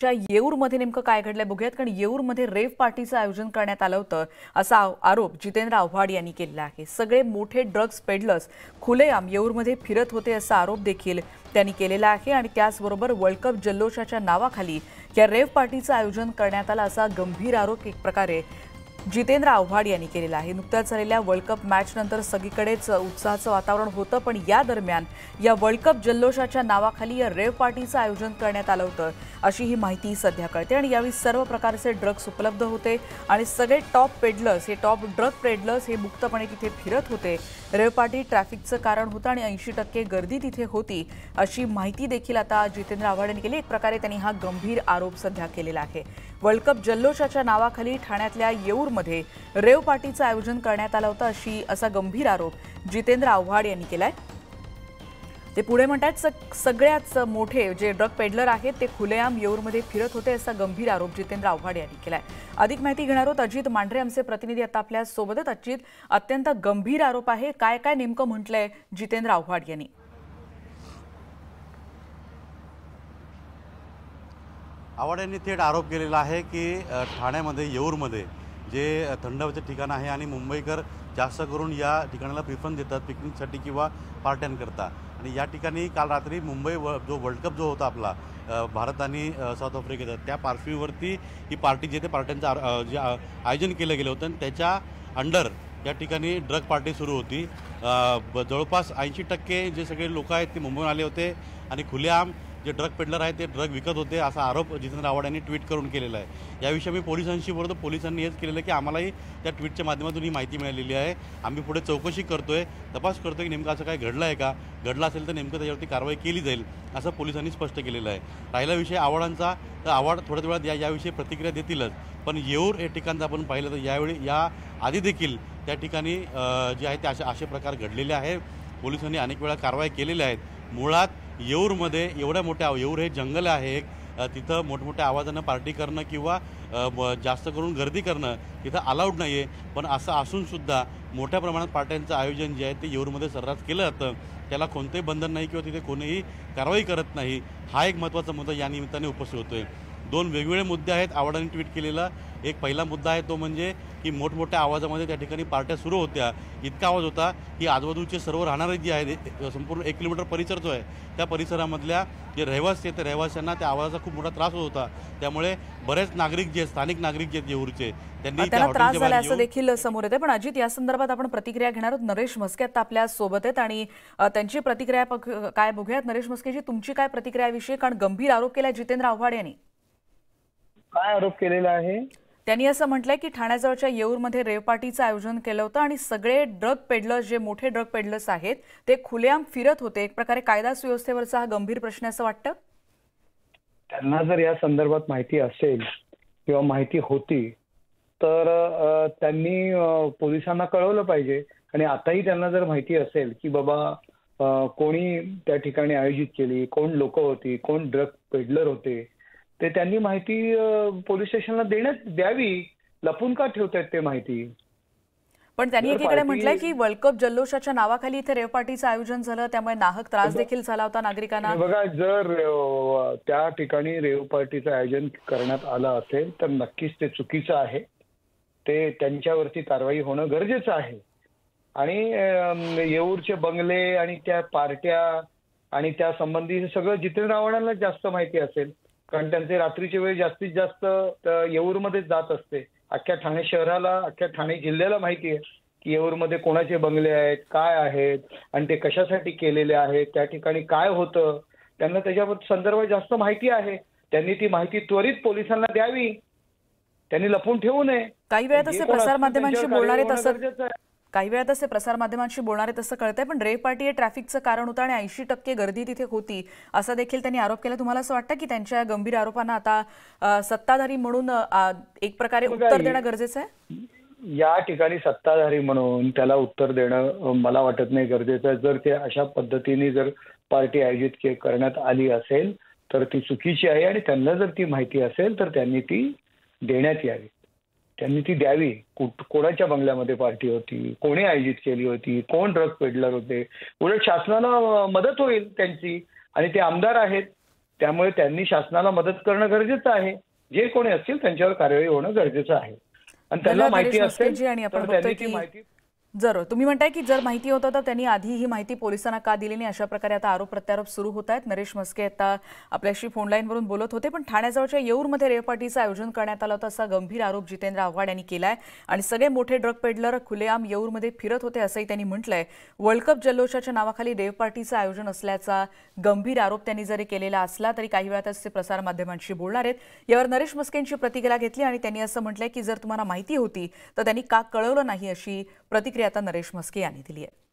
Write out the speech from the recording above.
च्या येऊरमध्ये नेमकं काय घडलंय बघूयात कारण येऊरमध्ये रेव पार्टीचं आयोजन करण्यात आलं होतं असा आरोप जितेंद्र आव्हाड यांनी केलेला आहे. सगळे मोठे ड्रग्ज पेडलर्स खुलेआम येऊरमध्ये फिरत होते असा आरोप देखील त्यांनी केलेला आहे आणि त्याचबरोबर वर्ल्ड कप जल्लोषाच्या नावाखाली या रेव पार्टीचं आयोजन करण्यात आलं असा गंभीर आरोप एक प्रकारे जितेंद्र आव्हाड यांनी केलेला आहे. नुकत्याच झालेल्या वर्ल्ड कप मॅच नंतर सगळीकडेच उत्साहाचं वातावरण होतं पण या दरम्यान या वर्ल्ड कप जल्लोषाच्या नावाखाली या रेव पार्टीचं आयोजन करण्यात आलं होतं अशी ही माहिती सध्या कळते. आणि यावेळी सर्व प्रकारचे ड्रग्स उपलब्ध होते आणि सगळे टॉप पेडलर्स हे टॉप ड्रग पेडलर्स हे मुक्तपणे तिथे फिरत होते. रेव पार्टी ट्रॅफिकचं कारण होतं आणि ऐंशी टक्के गर्दी तिथे होती अशी माहिती देखील आता जितेंद्र आव्हाड यांनी केली. एक प्रकारे त्यांनी हा गंभीर आरोप सध्या केलेला आहे. वर्ल्ड कप जल्लोषाच्या नावाखाली ठाण्यातल्या येऊर येऊरमध्ये रेव पार्टीचं आयोजन करण्यात आलं होतं अशी असा गंभीर आरोप जितेंद्र आव्हाड यांनी केलाय. ते पुढे म्हणतात सगळ्याच मोठे जे ड्रग पेडलर आहेत ते खुलेआम येऊरमध्ये फिरत होते असा गंभीर आरोप जितेंद्र आव्हाड यांनी केलाय. अधिक माहिती घेणार आहोत अजित मांढरे आमचे प्रतिनिधी आता आपल्या सोबतच. अजित अत्यंत गंभीर आरोप आहे. काय काय नेमकं म्हटलंय जितेंद्र आव्हाड यांनी? आव्हाड यांनी थेट आरोप केलेला आहे की ठाण्यामध्ये येऊरमध्ये जे थंड हवेचं ठिकाण आहे आणि मुंबईकर जास्त करून या ठिकाणाला प्रिफरन्स देतात पिकनिकसाठी किंवा पार्ट्यांकरता आणि या ठिकाणी काल रात्री मुंबई व जो वर्ल्ड कप जो होता आपला भारत आणि साऊथ आफ्रिकेचा त्या पार्श्वभूमीवरती ही पार्टी जे ते पार्ट्यांचं जे आयोजन केलं गेलं होतं आणि त्याच्या अंडर या ठिकाणी ड्रग पार्टी सुरू होती. जवळपास ऐंशी टक्के जे सगळे लोक आहेत ते मुंबईहून आले होते. आणि खुलेआम जे ड्रग पेडलर आहेत ते ड्रग विकत होते असा आरोप जितेंद्र आव्हाड यांनी ट्विट करून केलेला आहे. याविषयी मी पोलिसांशी बोलतो पोलिसांनी हेच केलेलं की आम्हालाही त्या ट्विटच्या माध्यमातून ही माहिती मिळालेली आहे. आम्ही पुढे चौकशी करतोय तपास करतोय की नेमकं असं काय घडलं आहे का? घडलं असेल तर नेमकं त्याच्यावरती कारवाई केली जाईल असं पोलिसांनी स्पष्ट केलेलं आहे. राहिला विषय आव्हाडांचा तर आव्हाड थोड्या वेळात या याविषयी प्रतिक्रिया देतीलच. पण येऊर हे ठिकाणचं आपण पाहिलं तर यावेळी या आधी देखील त्या ठिकाणी जे आहे ते असे असे प्रकार घडलेले आहे पोलिसांनी अनेक वेळा कारवाई केलेल्या आहेत. मुळात येऊरमध्ये एवढ्या मोठ्या येऊर हे जंगल आहे एक. तिथं मोठमोठ्या आवाजानं पार्टी करणं किंवा जास्त करून गर्दी करणं तिथं अलाउड नाही आहे पण असं असूनसुद्धा मोठ्या प्रमाणात पार्ट्यांचं आयोजन जे आहे ते येऊरमध्ये सर्रास केलं जातं. त्याला कोणतंही बंधन नाही किंवा तिथे कोणीही कारवाई करत नाही. हा एक महत्त्वाचा मुद्दा या निमित्ताने उपस्थित आहे दोन वेगवेगळे मुद्दे आहेत आव्हाडांनी ट्विट केलेला. एक पहिला मुद्दा आहे तो म्हणजे की मोठमोठ्या आवाजामध्ये त्या ठिकाणी पार्ट्या सुरू होत्या. इतका आवाज होता की आजूबाजूचे सर्व राहणारे जे आहेत संपूर्ण एक किलोमीटर परिसर जो आहे त्या परिसरामधल्या जे रहिवासी आहेत त्या रहिवाशांना त्या आवाजाचा खूप मोठा त्रास होत होता. त्यामुळे बरेच नागरिक जे स्थानिक नागरिक जे आहेत येऊरचे त्यांनी त्या त्यांना त्रास झाला असं देखील समोर येते पण अजित या संदर्भात आपण प्रतिक्रिया घेणार आहोत. नरेश म्हस्के आता आपल्यासोबत आहेत आणि त्यांची प्रतिक्रिया काय बघूयात? नरेश म्हस्केची तुमची काय प्रतिक्रिया विषयी कारण गंभीर आरोप केलाय जितेंद्र आव्हाड यांनी. काय आरोप केलेला आहे? त्यांनी असं म्हटलंय की ठाण्याजवळच्या येऊरमध्ये रेव पार्टीचं आयोजन केलं होतं आणि सगळे ड्रग पेडलर्स जे मोठे ड्रग पेडलर्स आहेत ते खुलेआम फिरत होते. एक प्रकारे कायदा सुव्यवस्थेवरचा हा गंभीर प्रश्न असं वाटतं? त्यांना जर या संदर्भात माहिती असेल किंवा माहिती होती तर त्यांनी पोलिसांना कळवलं पाहिजे. आणि आताही त्यांना जर माहिती असेल की बाबा कोणी त्या ठिकाणी आयोजित केली कोण लोक होती कोण ड्रग पेडलर होते ते त्यांनी माहिती पोलीस स्टेशनला देण्यात द्यावी. लपून का ठेवतायत ते माहिती? पण त्यांनी एकीकडे म्हटलंय की वर्ल्ड कप जल्लोषाच्या नावाखाली इथे रेव पार्टीचं आयोजन झालं त्यामुळे नाहक त्रास देखील झाला होता नागरिकांना. बघा जर त्या ठिकाणी रेव पार्टीचं आयोजन करण्यात आलं असेल तर नक्कीच ते चुकीचं आहे. ते त्यांच्यावरती कारवाई होणं गरजेचं आहे. आणि येऊरचे बंगले आणि त्या पार्ट्या आणि त्या संबंधी सगळं जितेंद्र आव्हाडांना जास्त माहिती असेल कारण त्यांचे रात्रीचे वेळ जास्तीत जास्त येऊरमध्येच जात असते. अख्ख्या ठाणे शहराला अख्ख्या ठाणे जिल्ह्याला माहिती आहे की येऊरमध्ये कोणाचे बंगले आहेत काय आहेत आणि ते कशासाठी केलेले आहेत त्या ठिकाणी काय होतं? त्यांना त्याच्यावर संदर्भात जास्त माहिती आहे. त्यांनी ती माहिती त्वरित पोलिसांना द्यावी. त्यांनी लपून ठेवू नये. काही वेळात असे कोण प्रसार असतील माध्यमांशी त्यांच्यावर बोलणारे तसं. काही वेळात असे प्रसार माध्यमांशी बोलणारे तसं कळतंय पण रेव पार्टी हे ट्रॅफिकचं कारण होतं आणि ऐंशी टक्के गर्दी तिथे होती. असा देखील त्यांनी आरोप केला. तुम्हाला असं वाटतं की त्यांच्या गंभीर आरोपांना आता सत्ताधारी म्हणून एक प्रकारे उत्तर देणं गरजेचं आहे? या ठिकाणी सत्ताधारी म्हणून त्याला उत्तर देणं मला वाटत नाही गरजेचं आहे. जर ते अशा पद्धतीने जर पार्टी आयोजित करण्यात आली असेल तर ती चुकीची आहे आणि त्यांना जर ती माहिती असेल तर त्यांनी ती देण्यात यावी. त्यांनी ती द्यावी. कोणाच्या बंगल्यामध्ये पार्टी होती? कोणी आयोजित केली होती? कोण ड्रग पेडलर होते? उलट शासनाला मदत होईल त्यांची. आणि ते आमदार आहेत. त्यामुळे त्यांनी शासनाला मदत करणं गरजेचं आहे. जे कोणी असतील त्यांच्यावर कार्यवाही होणं गरजेचं आहे. आणि त्यांना माहिती मस्केजी आणि आपण माहिती जरूर. तुम्ही म्हणताय की जर माहिती होतं तर त्यांनी आधी ही माहिती पोलिसांना का दिली नाही? अशा प्रकारे आता आरोप प्रत्यारोप सुरू होत आहेत. नरेश मस्के आता आपल्याशी फोनलाईनवरून बोलत होते पण ठाण्याजवळच्या येऊरमध्ये रेव पार्टीचं आयोजन करण्यात आलं होतं असा गंभीर आरोप जितेंद्र आव्हाड यांनी केला आहे आणि सगळे मोठे ड्रग पेडलर खुलेआम येऊरमध्ये फिरत होते असंही त्यांनी म्हटलंय. वर्ल्ड कप जल्लोषाच्या नावाखाली रेव पार्टीचं आयोजन असल्याचा गंभीर आरोप त्यांनी जरी केलेला असला तरी काही वेळातच ते प्रसारमाध्यमांशी बोलणार आहेत. यावर नरेश म्हस्केंची प्रतिक्रिया घेतली आणि त्यांनी असं म्हटलंय की जर तुम्हाला माहिती होती तर त्यांनी का कळवलं नाही अशी प्रतिक्रिया आता नरेश म्हस्के यांनी दिली आहे.